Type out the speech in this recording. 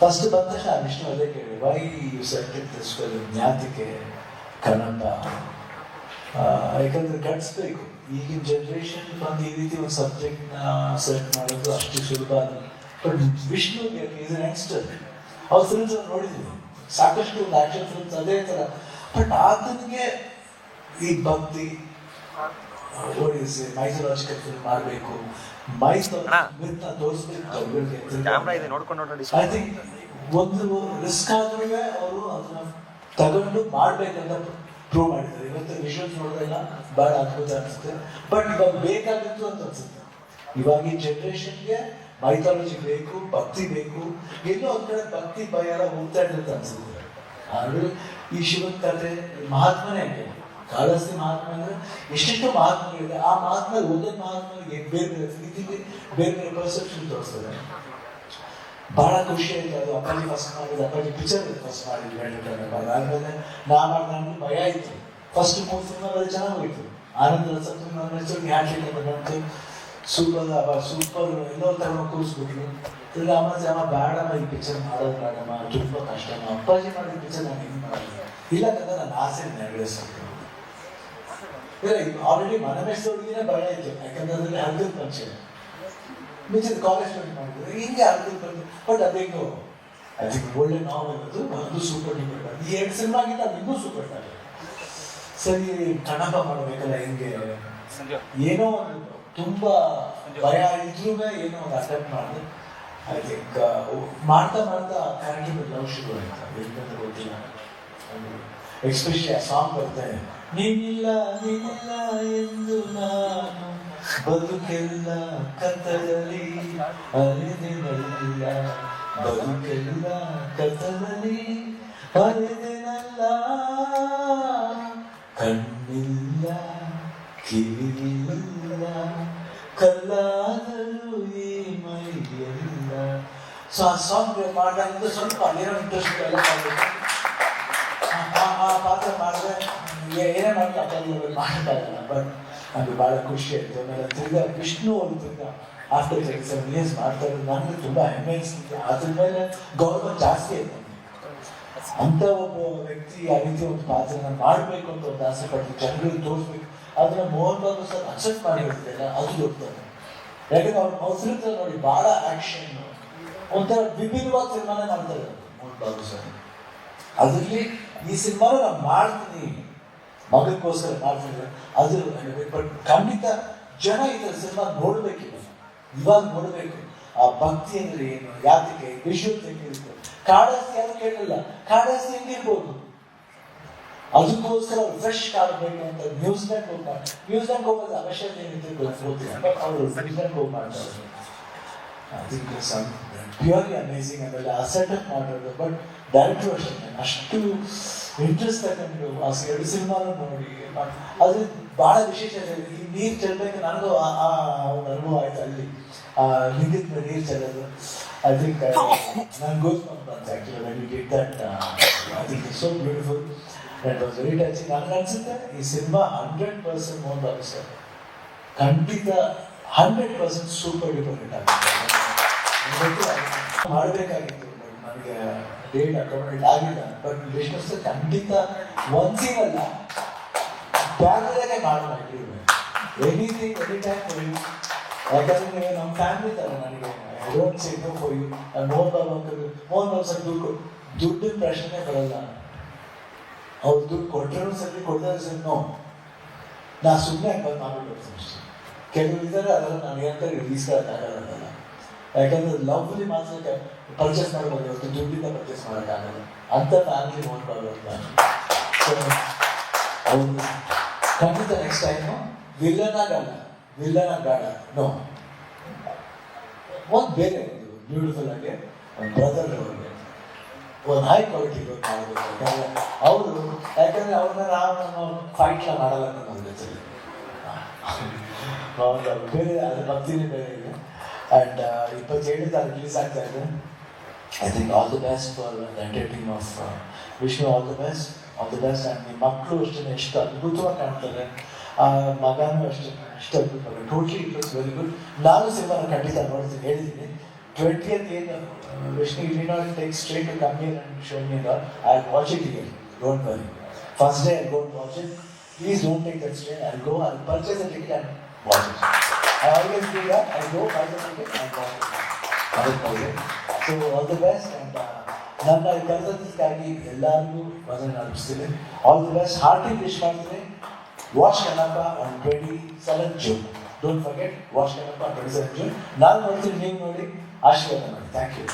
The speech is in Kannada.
ಫಸ್ಟ್ ಬಂದ ವಿಷ್ಣು ಅದೇ ಕೇಳಿ ವೈ ಯು ಸೆಲೆಕ್ಟೆಡ್ ದಿಸ್ ಜ್ಞಾತಿಕೆ ಕನ್ನಡ ಯಾಕಂದ್ರೆ ಕಟ್ಸ್ಬೇಕು ಈಗಿನ ಜನ್ರೇಷನ್ ಬಂದು ಈ ರೀತಿ ಒಂದು ಸಬ್ಜೆಕ್ಟ್ನ ಸೆಲೆಕ್ಟ್ ಮಾಡೋದು ಅಷ್ಟು ಸುಲಭ ಅಲ್ಲ but Vishnu is an youngster ಅವ್ರ ಫಿಲ್ಮ್ಸ್ ನೋಡಿದ್ದೀವಿ ಸಾಕಷ್ಟು ಒಂದು ಆಕ್ಷನ್ ಫಿಲ್ಮ್ಸ್ ಅದೇ ಥರ ಬಟ್ ಆತನಿಗೆ ಈ ಭಕ್ತಿ ಮೈಥಾಲಜಿಕಲ್ ಫಿಲ್ಮ್ ಮಾಡಬೇಕು. ಮೈಥ್ ತೋರಿಸ್ಬೇಕು. ಕ್ಯಾಮ್ರಾ ಇದೆ ನೋಡ್ಕೊಂಡು ನೋಡಿ ಐ ಥಿಂಕ್ ಒಂದು ರಿಸ್ಕ್ ಆದ್ರೂ ಅವರು ಅದನ್ನ ತಗೊಂಡು ಮಾಡ್ಬೇಕಂತ ಪ್ರೂವ್ ಮಾಡಿದ್ದಾರೆ. ಇವತ್ತು ವಿಷನ್ಸ್ ನೋಡಿದ್ರೆಲ್ಲ ಬಹಳ ಅದ್ಭುತ ಅನಿಸುತ್ತೆ. ಬಟ್ ಇವಾಗ ಬೇಕಾಗಿತ್ತು ಅಂತ ಅನ್ಸುತ್ತೆ. ಇವಾಗ ಈ ಜನರೇಷನ್ಗೆ ಮೈಥಾಲಜಿ ಬೇಕು ಭಕ್ತಿ ಬೇಕು. ಎಲ್ಲೋ ಒಂದ್ ಕಡೆ ಭಕ್ತಿ ಭಯ ಎಲ್ಲ ಹೋಗ್ತಾ ಇರ್ತದೆ ಅನ್ಸುತ್ತೆ. ಆದ್ರೆ ಈ ಶಿವನ್ ಕಥೆ ಮಹಾತ್ಮನೇ ಹಂಗೆ ಕಾಳಸ್ತಿ ಮಹಾತ್ಮ ಅಂದ್ರೆ ಎಷ್ಟೆಷ್ಟು ಮಹಾತ್ಮಗಳಿದೆ ಆ ಮಹಾತ್ಮ ಒಂದೊಂದು ಮಹಾತ್ಮನಿಗೆ ಬೇರೆ ಬೇರೆ ರೀತಿಗೆ ಬೇರೆ ಬೇರೆ ಪರ್ಸೆಪ್ಷನ್ ತೋರಿಸ್ತದೆ ಬಹಳ ಖುಷಿ ಆಯ್ತು ಅದು ಅಪ್ಪಾಜಿ ಫಸ್ಟ್ ಮಾಡಿದ ಅಪ್ಪಾಜಿ ಪಿಕ್ಚರ್ ಫಸ್ಟ್ ಮಾಡಿದ್ವಿ ವೆಂಕಟರಮಣ ಆದ್ಮೇಲೆ ನಾ ಮಾಡಿದ ನಮ್ಗೆ ಭಯ ಆಯ್ತು ಫಸ್ಟ್ ಮೂರು ಸಿನಿಮಾಗಳು ಚೆನ್ನಾಗಿ ಹೋಯ್ತು ಆನಂದ ರಸಪ್ತಮಿ ಹ್ಯಾಟ್ರಿಕ್ ಅಂತ ಬಂತು ಸೂಪರ್ ಸೂಪರ್ ಎಲ್ಲೋ ತಗೊಂಡು ಕೂರಿಸ್ಬಿಟ್ರು ತಿರ್ಗಿ ಆಮೇಲೆ ಅಮ್ಮ ಬೇಡಮ್ಮ ಈ ಪಿಕ್ಚರ್ ಮಾಡೋದು ಬೇಡಮ್ಮ ತುಂಬ ಕಷ್ಟಮ್ಮ ಅಪ್ಪಾಜಿ ಮಾಡಿದ ಪಿಕ್ಚರ್ ನಾನು ಹಿಂಗೆ ಮಾಡೋದು ಇಲ್ಲ ಕದ ನನ್ನ ಆಸೆ ನೆರವೇರಿಸ್ಬೇಕು ಆಲ್ರೆಡಿ ಮನೆ ಮೇಯಿಸೋರ್ಗಿನೇ ಭಯ ಆಯ್ತು ಯಾಕಂದ್ರೆ ಅದರಲ್ಲಿ ಹರ್ಗದ ಪಂಚೆ ಮಿಕ್ಕಿದ ಕಾಲೇಜ್ ಮಾಡಿದ್ರು ಹಿಂಗೆ ಅರ್ಧದ ಬಂದು ಬಟ್ ಅದೇನು ಅದಕ್ಕೆ ಒಳ್ಳೆ ನಾವೆಲ್ ಅದು ಒಂದು ಸೂಪರ್ ಡೂಪರ್ ಈ ಎರಡು ಸಿನಿಮಾ ಆಗಿತ್ತು ಅದು ಇನ್ನೂ ಸೂಪರ್ ಸ್ಟಾರ್ ಸರಿ ಕಣಪ ಮಾಡಬೇಕಲ್ಲ ಹೆಂಗೆ. ಏನೋ ಒಂದು ತುಂಬಾ ಭಯ ಇದ್ರೂ ಏನೋ ಒಂದು ಅಟೆಂಪ್ಟ್ ಮಾಡಿದೆ. ಐ ಥಿಂಕ್ ಮಾಡ್ತಾ ಮಾಡ್ತಾ ಕ್ಯಾರೆಕ್ಟರ್ ಲವ್ ಶುರು ಆಯ್ತು. ಗೊತ್ತಿಲ್ಲ. ಎಕ್ಸ್ಪೆಷಲಿ ಆ ಸಾಂಗ್ ಬರ್ತಾರೆ ನೀನಿಲ್ಲ ನೀನಿಲ್ಲ ಎಂದು ನಾನು ಬದುಕೆಲ್ಲ ಕತ್ತಲಲ್ಲಿ ಅರಿದಿರಲಿಲ್ಲ ಬದುಕೆಲ್ಲ ಕತ್ತಲಲ್ಲಿ ಅರಿದಿರಲ್ಲ ಕಣ್ಣಿಲ್ಲ ಕಿವಿಯಿಲ್ಲ ಕಲ್ಲಾದರೂ ಈ ಮೈಯಲ್ಲ ಸೊ ಆ ಸಾಂಗ್ ಮಾಡಂದ್ರೆ ಸ್ವಲ್ಪ ಅಲ್ಲಿರೋ ಇಂಟ್ರೆಸ್ಟ್ ಎಲ್ಲ ಮಾಡೋಕ್ಕಾಗಲ್ಲ ಬಟ್ ನನಗೆ ಭಾಳ ಖುಷಿ ಆಯಿತು. ಆಮೇಲೆ ತಿರ್ಗಾ ವಿಷ್ಣು ಅವರು ತಿರ್ಗಾ ಆಫ್ಟರ್ ಎಕ್ಸಾಮ್ ಇಯರ್ಸ್ ಮಾಡ್ತಾ ಇರೋದು ನನಗೆ ತುಂಬ ಹೆಮ್ಮೆ ಅನಿಸುತ್ತೆ. ಅದ್ರ ಮೇಲೆ ಗೌರವ ಜಾಸ್ತಿ ಆಯಿತು. ಅಂತ ಒಬ್ಬ ವ್ಯಕ್ತಿ ಆ ರೀತಿ ಒಂದು ಪಾತ್ರನ ಮಾಡಬೇಕು ಅಂತ ಒಂದು ಆಸೆ ಪಟ್ಟು ಜನರಿಗೆ ತೋರಿಸ್ಬೇಕು. ಅದನ್ನ ಮೋಹನ್ ಬಾಬು ಸರ್ ಅಕ್ಸೆಪ್ಟ್ ಮಾಡಿರ್ತಾರೆ ಅದು ದೊಡ್ಡದು. ಯಾಕಂದ್ರೆ ಅವ್ರ ಮೌಸರಿತ ನೋಡಿ ಬಹಳ ಆಕ್ಷನ್ ಒಂಥರ ವಿಭಿನ್ನವಾದ ಸಿನಿಮಾನೇ ಮಾಡ್ತಾ ಇದ್ದಾರೆ ಮೋಹನ್ ಬಾಬು ಸರ್. ಅದರಲ್ಲಿ ಈ ಸಿನಿಮಾನ ನಾನು ಮಾಡ್ತೀನಿ. ಮಗಕ್ಕೋಸ್ಕರ ಮಾಡ್ತೀನಿ ಅದು ಬಟ್ ಖಂಡಿತ ಜನ ಇದರ ಸಿನಿಮಾ ನೋಡ್ಬೇಕಿಲ್ಲ ಇವಾಗ ನೋಡಬೇಕು. ಆ ಭಕ್ತಿ ಅಂದ್ರೆ ಏನು? ಯಾತಕ್ಕೆ? ವಿಶ್ವಕ್ಕೆ ಹೆಂಗಿರುತ್ತೆ ಕಾಡಾಸ್ತಿ ಯಾರು ಕೇಳಲ್ಲ. ಕಾಡಾಸ್ತಿ ಹೆಂಗಿರ್ಬೋದು ಅದಕ್ಕೋಸ್ಕರ ಫ್ರೆಶ್ ಕಾಡಬೇಕು ಅಂತ ನ್ಯೂಸ್ಲ್ಯಾಂಡ್ ಹೋಗಿ ಮಾಡಿ ನ್ಯೂಸ್ಲ್ಯಾಂಡ್ ಹೋಗೋದು ಅವಶ್ಯಕತೆ ಏನಿದೆ ಗೊತ್ತಿಲ್ಲ ಬಟ್ ಅವರು ನ್ಯೂಸ್ಲ್ಯಾಂಡ್ ಹೋಗಿ ಮಾಡ್ತಾರೆ. ಅದಕ್ಕೆ ಸಮ್ ಪ್ಯೂರ್ಲಿ ಅಮೇಸಿಂಗ್ ಆಮೇಲೆ ಆ ಸೆಟಪ್ ಮಾಡೋದು ಬಟ್ ಡೈರೆಕ್ಟರ್ ಅಷ್ಟೇ. ಅಷ್ಟು ಇಂಟ್ರೆಸ್ಟ್ ತಗೊಂಡು ಆ ಎರಡು ಸಿನಿಮಾನ ನೋಡಿ. ಅದು ಬಹಳ ವಿಶೇಷ ಇದೆ. ಈ ನೀರು ಚೆಲ್ಲಬೇಕು ನನಗೂ ಆ ಒಂದು ಅನುಭವ ಆಯ್ತು ಅಲ್ಲಿ. ಆ ಲಿಂಗದ ನೀರ್ ನೀರು ಚೆಲ್ಲೋದು. ಐ ನನ್ಗೆ ಗೊತ್ತು ಅಂತ actually that so beautiful that was very touching ನನಗೆ ಅನ್ಸುತ್ತೆ, ಈ cinema hundred percent own Babu sir ಖಂಡಿತ hundred percent super duper hit ಆಗುತ್ತೆ. ಮಾಡಬೇಕಾಗಿತ್ತು. ನನಗೆ ಡೇಟ್ ಅಕಾಮಡೇಟ್ ಆಗಿಲ್ಲ ಬಟ್ ಬಿಸ್ನೆಸ್ ಖಂಡಿತ ಒಂದ್ಸಿಗಲ್ಲ ಬ್ಯಾಗ್ದಾಗೆ ಮಾಡಬೇಕು ಎನಿಥಿಂಗ್ ಎನಿ ಟೈಮ್ ಯಾಕಂದ್ರೆ ನೀವು ನಮ್ಮ ಫ್ಯಾಮಿಲಿ ತರ ನನಗೆ. Don't say no for you Mohan Babu uncle Mohan Babu sir ದುಡ್ಡು ದುಡ್ಡಿನ ಪ್ರಶ್ನೆ ಬರಲ್ಲ. ಅವ್ರು ದುಡ್ಡು ಕೊಟ್ಟರು ಸರಿ ಕೊಡ್ತಾರೆ ಸರ್ ನೋ ನಾ ಸುಮ್ಮನೆ ಬಂದು ಮಾಡ್ಬಿಟ್ಟು ಅಷ್ಟೇ. ಕೆಲವರು ಇದ್ದಾರೆ ಅದನ್ನು ನನಗೆ ಅಂತ ರಿಲೀಸ್ ಆಗಲ್ಲ ಯಾಕಂದ್ರೆ ಲವ್ಲಿ ಮಾತ್ರ ಪರ್ಚೇಸ್ ಮಾಡ್ಬೋದು ಇವತ್ತು ದುಡ್ಡಿಂದ ಪರ್ಚೇಸ್ ಮಾಡೋಕ್ಕಾಗಲ್ಲ ಅಂತ ಫ್ಯಾಮಿಲಿ ನೋಡ್ಬಾರ್ದು ಅಂತ. ಹೌದು ಖಂಡಿತ ನೆಕ್ಸ್ಟ್ ಟೈಮು ವಿಲ್ಲನ ಗಾಡ ವಿಲ್ಲನ ಗಾಡ ನೋ ಒಂದು ಬೇರೆ ಒಂದು ಬ್ಯೂಟಿಫುಲ್ ಆಗಿ ಒಂದು ಬ್ರದರ್ ಅವ್ರಿಗೆ. ಒಂದು ಹೈ ಕ್ವಾಲಿಟಿ ಮಾಡಬೇಕು. ಯಾಕಂದ್ರೆ ಅವರು, ಯಾಕಂದ್ರೆ ಅವ್ರನ್ನ ನಾವು ಫೈಟ್ಲ ಮಾಡಲ್ಲ ನಮ್ಮ ಜೊತೆ ಬೇರೆ ಅದ್ರ ಭಕ್ತಿನೇ ಬೇರೆ ಇದೆ. ಆ್ಯಂಡ್ ಇಪ್ಪತ್ತೇಳು ತಾರೀಕು ರಿಲೀಸ್ ಆಗ್ತಾ ಇದೆ I think all the best for the entire team of Vishnu all the best all the best and ನಿಮ್ಮ ಮಕ್ಕಳು ಅಷ್ಟೇ ಎಷ್ಟು ಅದ್ಭುತವಾಗಿ ಕಾಣ್ತಾರೆ ಆ ಮಗನೂ ಅಷ್ಟೇ ಅಷ್ಟು ಅದ್ಭುತವಾಗಿ totally it was very good ನಾನು ಸಿನಿಮಾನ ಖಂಡಿತ ನೋಡ್ತೀನಿ ಹೇಳಿದ್ದೀನಿ ಟ್ವೆಂಟಿಯತ್ ಏನು ವಿಷ್ಣು ಇಲ್ಲಿ not take straight to come here and show me I watch it here don't worry first day I go watch it please don't take that straight I go I purchase a ticket and watch it ticket and watch it ಅದಕ್ಕಾಗಿ so all the best and ನನ್ನ ಕೆಲಸಕ್ಕಾಗಿ ಎಲ್ಲರಿಗೂ ಮೊದಲು ಅರ್ಪಿಸ್ತೀನಿ. All the best hearty wish ಮಾಡ್ತೀನಿ. Watch Kannappa on twenty seven June don't forget watch Kannappa twenty seven June ನಾನು ನೋಡ್ತೀನಿ ನೀವು ನೋಡಿ. ಆಶೀರ್ವಾದ ಮಾಡಿ. Thank you